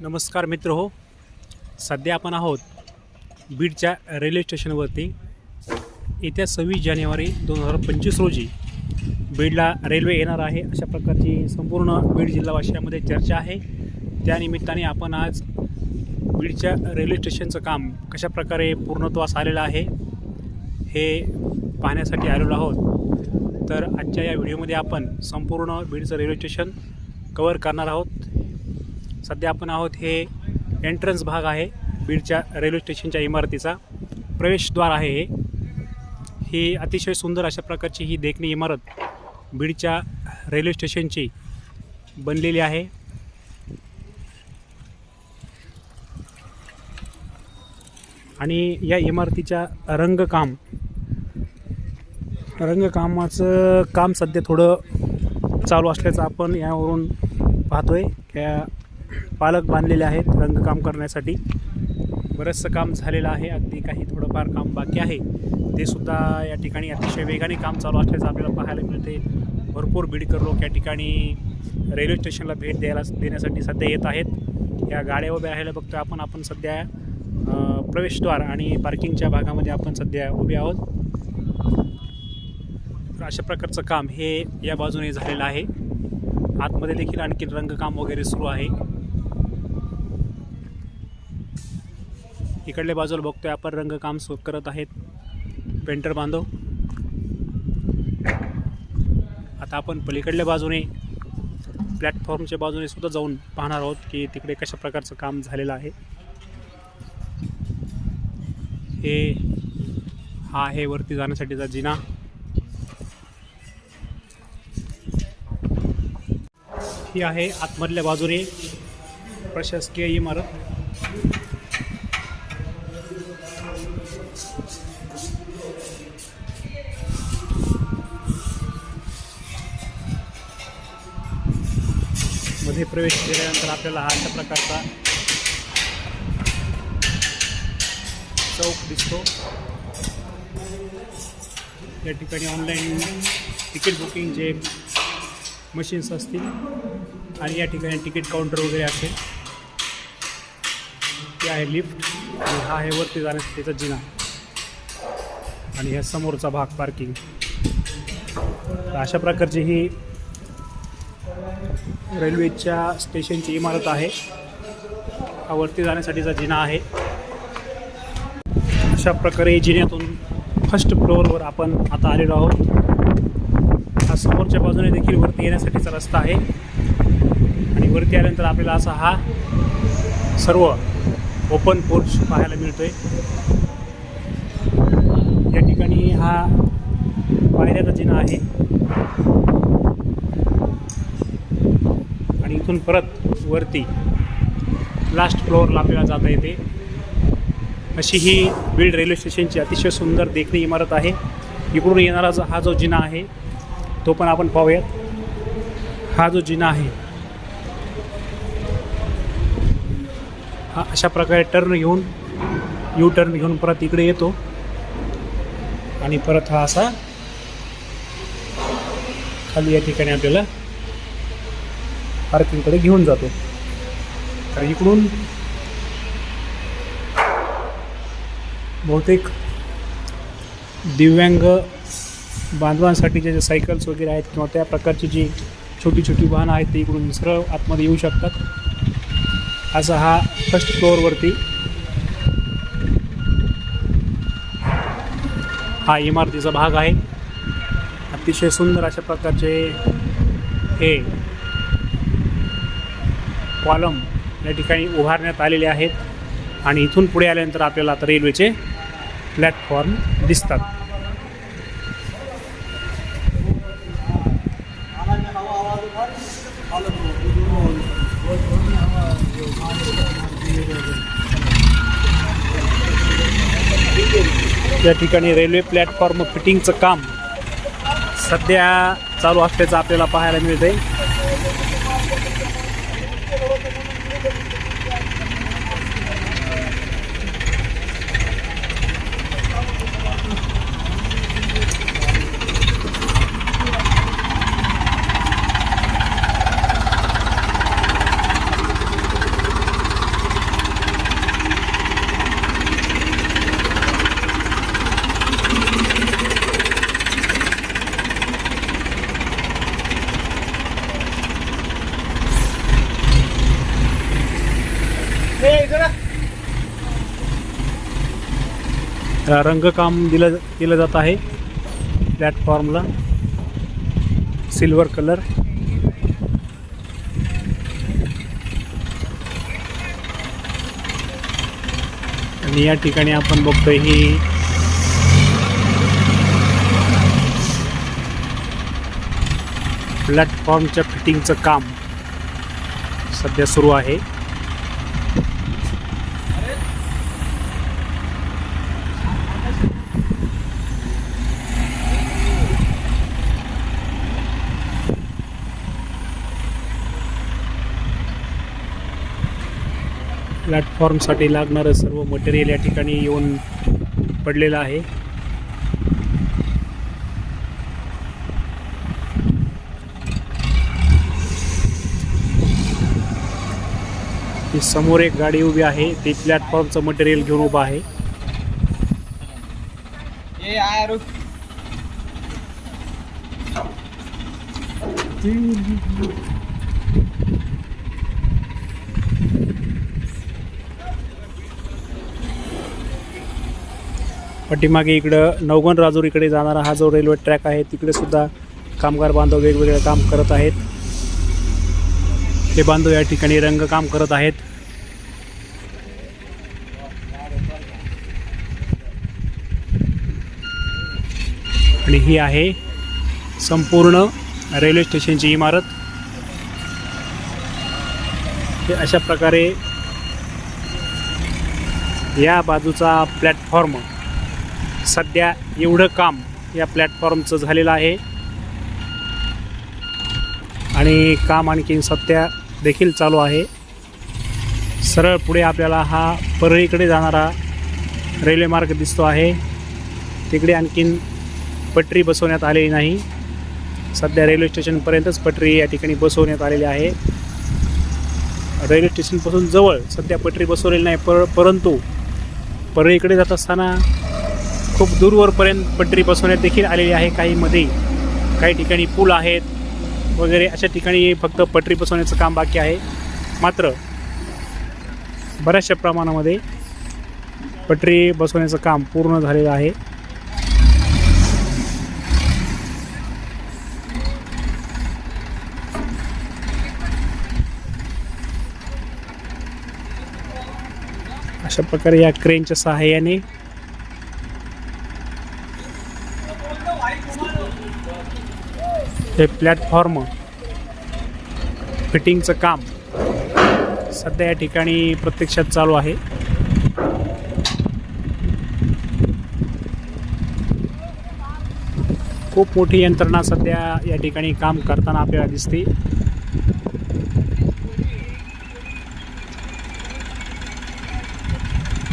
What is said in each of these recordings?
नमस्कार मित्र हो. सध्या आपण आहोत बीडच्या रेल्वे स्टेशनवरती. येत्या सव्वीस जानेवारी दोन हजार पंचवीस रोजी बीडला रेल्वे येणार आहे अशा प्रकारची संपूर्ण बीड जिल्हावासियामध्ये चर्चा आहे. त्यानिमित्ताने आपण आज बीडच्या रेल्वे स्टेशनचं काम कशा प्रकारे पूर्णत्वास आलेलं आहे हे पाहण्यासाठी आलेलो आहोत. तर आजच्या या व्हिडिओमध्ये आपण संपूर्ण बीडचं रेल्वे स्टेशन कवर करणार आहोत. सध्या आपण आहोत हे एंट्रन्स भाग आहे बीडच्या रेल्वे स्टेशनच्या इमारतीचा. प्रवेशद्वार आहे हे. ही अतिशय सुंदर अशा प्रकारची ही देखणी इमारत बीडच्या रेल्वे स्टेशनची बनलेली आहे. आणि या इमारतीच्या रंगकाम रंगकामाचं काम सध्या थोडं चालू असल्याचं आपण यावरून पाहतोय. त्या पालक बांधलेले आहेत रंगकाम करण्यासाठी. बरंचसं काम झालेलं आहे. अगदी काही थोडंफार काम बाकी आहे. ते सुद्धा या ठिकाणी अतिशय वेगाने काम चालू असल्याचं आपल्याला पाहायला मिळते. भरपूर बीडकर लोक या ठिकाणी रेल्वे स्टेशनला भेट द्यायला देण्यासाठी सध्या येत आहेत. या गाड्या उभ्या राहायला बघतो आपण. आपण सध्या प्रवेशद्वार आणि पार्किंगच्या भागामध्ये आपण सध्या उभे आहोत. तर अशा प्रकारचं काम हे या बाजूने झालेलं आहे. आतमध्ये देखील आणखी रंगकाम वगैरे सुरू आहे. इकडल्या बाजूला बघतोय आपण रंगकाम सु करत आहेत. पेंटर बांधव. आता आपण पलीकडल्या बाजूने प्लॅटफॉर्मच्या बाजूने सुद्धा जाऊन पाहणार आहोत की तिकडे कशा प्रकारचं काम झालेलं आहे. हे हा आहे वरती जाण्यासाठीचा जिना. ही आहे आतमधल्या बाजूने प्रशासकीय इमारत. मध्ये प्रवेश केल्यानंतर आपल्याला हा अशा प्रकारचा चौक दिसतो. या ठिकाणी ऑनलाईन तिकीट बुकिंग जे मशीन्स असतील आणि या ठिकाणी तिकीट काउंटर वगैरे असेल ते आहे लिफ्ट आणि हा आहे वरती जाण्यासाठीचा जिना. आणि ह्या समोरचा भाग पार्किंग तर अशा प्रकारची ही रेल्वेच्या स्टेशनची इमारत आहे. हा वरती जाण्यासाठीचा जिना आहे. अशा प्रकारे जिन्यातून फर्स्ट फ्लोअरवर आपण आता आलेलो आहोत. हा समोरच्या बाजूने देखील वरती येण्यासाठीचा रस्ता आहे. आणि वरती आल्यानंतर आपल्याला असा हा सर्व ओपन पोर्च पाहायला मिळतोय. या ठिकाणी हा पायऱ्याचा जिना आहे. आणि इथून परत वरती लास्ट फ्लोअरला आपल्याला जाता येते. अशी ही बीड रेल्वे स्टेशनची अतिशय सुंदर देखणी इमारत आहे. इकडून येणारा हा जो जिना आहे तो पण आपण पाहूयात. हा जो जिना आहे हा अशा प्रकारे टर्न घेऊन यू टर्न घेऊन परत इकडे येतो. आणि परत हा असा खाली या ठिकाणी आपल्याला पार्किंगकडे घेऊन जातो. तर इकडून बहुतेक दिव्यांग बांधवांसाठी जे सायकल्स वगैरे आहेत किंवा त्या प्रकारची जी छोटी छोटी वाहनं आहेत ती इकडून सरळ आतमध्ये येऊ शकतात. असा हा फर्स्ट फ्लोअरवरती हा इमारतीचा भाग आहे. अतिशय सुंदर अशा प्रकारचे हे कॉलम या ठिकाणी उभारण्यात आलेले आहेत. आणि इथून पुढे आल्यानंतर आपल्याला आता रेल्वेचे प्लॅटफॉर्म दिसतात. या ठिकाणी रेल्वे प्लॅटफॉर्म फिटिंगचं काम सध्या चालू असल्याचं आपल्याला पाहायला मिळतं आहे रंगकाम दिलं केलं जात आहे. प्लॅटफॉर्मला सिल्वर कलर आणि या ठिकाणी आपण बघतोय ही प्लॅटफॉर्मच्या फिटिंगचं काम सध्या सुरू आहे. प्लॅटफॉर्मसाठी लागणारं सर्व मटेरियल या ठिकाणी येऊन पडलेलं आहे. ती समोर एक गाडी उभी आहे. ती प्लॅटफॉर्मचं मटेरियल घेऊन उभा आहे. पाठीमागे इकडं नवगण राजूर इकडे जाणारा हा जो रेल्वे ट्रॅक आहे तिकडे सुद्धा कामगार बांधव वेगवेगळे काम करत आहेत. ते बांधव या ठिकाणी रंगकाम करत आहेत. आणि ही आहे संपूर्ण रेल्वे स्टेशनची इमारत. हे अशा प्रकारे या बाजूचा प्लॅटफॉर्म सध्या एवढं काम या प्लॅटफॉर्मचं झालेलं आहे. आणि काम आणखीन सध्या देखील चालू आहे. सरळ पुढे आपल्याला हा परळीकडे जाणारा रेल्वे मार्ग दिसतो आहे. तिकडे आणखीन पटरी बसवण्यात आलेली नाही. सध्या रेल्वे स्टेशनपर्यंतच पटरी या ठिकाणी बसवण्यात आलेली आहे. रेल्वे स्टेशनपासून जवळ सध्या पटरी बसवलेली नाही पर परंतु परळीकडे जात असताना खूप दूरवरपर्यंत पटरी बसवण्यात देखील आलेली आहे. काहीमध्ये काही ठिकाणी पूल आहेत वगैरे अशा ठिकाणी फक्त पटरी बसवण्याचं काम बाकी आहे. मात्र बऱ्याचशा प्रमाणामध्ये पटरी बसवण्याचं काम पूर्ण झालेलं आहे. अशा प्रकारे या क्रेनच्या सहाय्याने हे प्लॅटफॉर्म फिटिंगचं काम सध्या या ठिकाणी प्रत्यक्षात चालू आहे. खूप मोठी यंत्रणा सध्या या ठिकाणी काम करताना आपल्याला दिसते.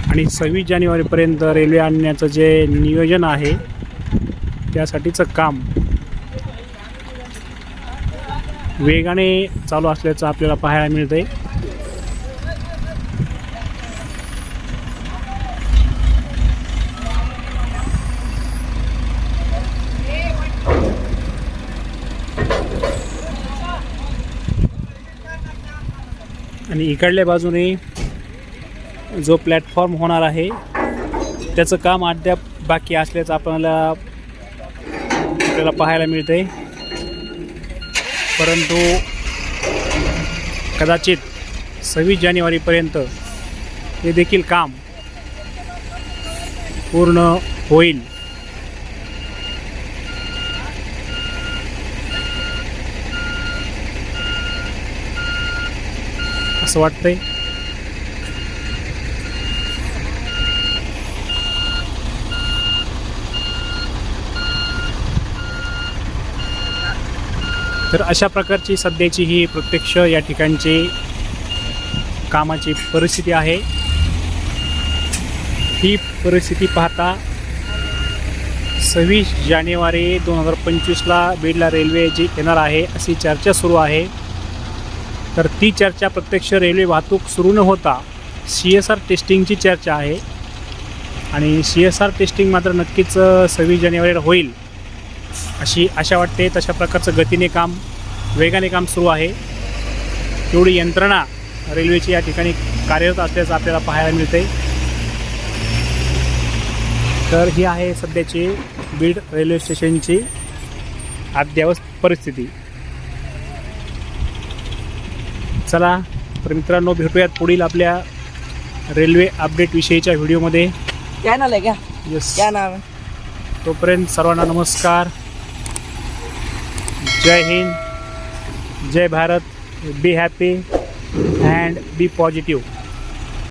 आणि सव्वीस जानेवारीपर्यंत रेल्वे आणण्याचं जे नियोजन आहे त्यासाठीचं काम वेगाने चालू असल्याचं आपल्याला पाहायला मिळतंय. आणि इकडल्या बाजूने जो प्लॅटफॉर्म होणार आहे त्याचं काम अद्याप बाकी असल्याचं आपल्याला आपल्याला पाहायला मिळतंय. परंतु कदाचित सव्वीस जानेवारीपर्यंत हे देखील काम पूर्ण होईल. असं वाटतंय. तर अशा प्रकारची सध्याची ही प्रत्यक्ष या ठिकाणची कामाची परिस्थिती आहे. ही परिस्थिती पाहता सव्वीस जानेवारी दोन हजार पंचवीसला बीडला रेल्वे जी येणार आहे अशी चर्चा सुरू आहे. तर ती चर्चा प्रत्यक्ष रेल्वे वाहतूक सुरू न होता सी एस आर टेस्टिंगची चर्चा आहे. आणि सी एस आर टेस्टिंग मात्र नक्कीच सव्वीस जानेवारीला होईल. अशी आशा वाटते. तशा प्रकारचं गतीने काम वेगाने काम सुरू आहे. तेवढी यंत्रणा रेल्वेची या ठिकाणी कार्यरत असल्याचं आपल्याला पाहायला मिळते. तर ही आहे सध्याची बीड रेल्वे स्टेशनची अद्ययावत परिस्थिती. चला तर मित्रांनो भेटूयात पुढील आपल्या रेल्वे अपडेट विषयीच्या व्हिडिओमध्ये. क्या नाम है क्या यस क्या है तोपर्यंत सर्वांना नमस्कार. Jai Hind, Jai Bharat, be happy and be positive.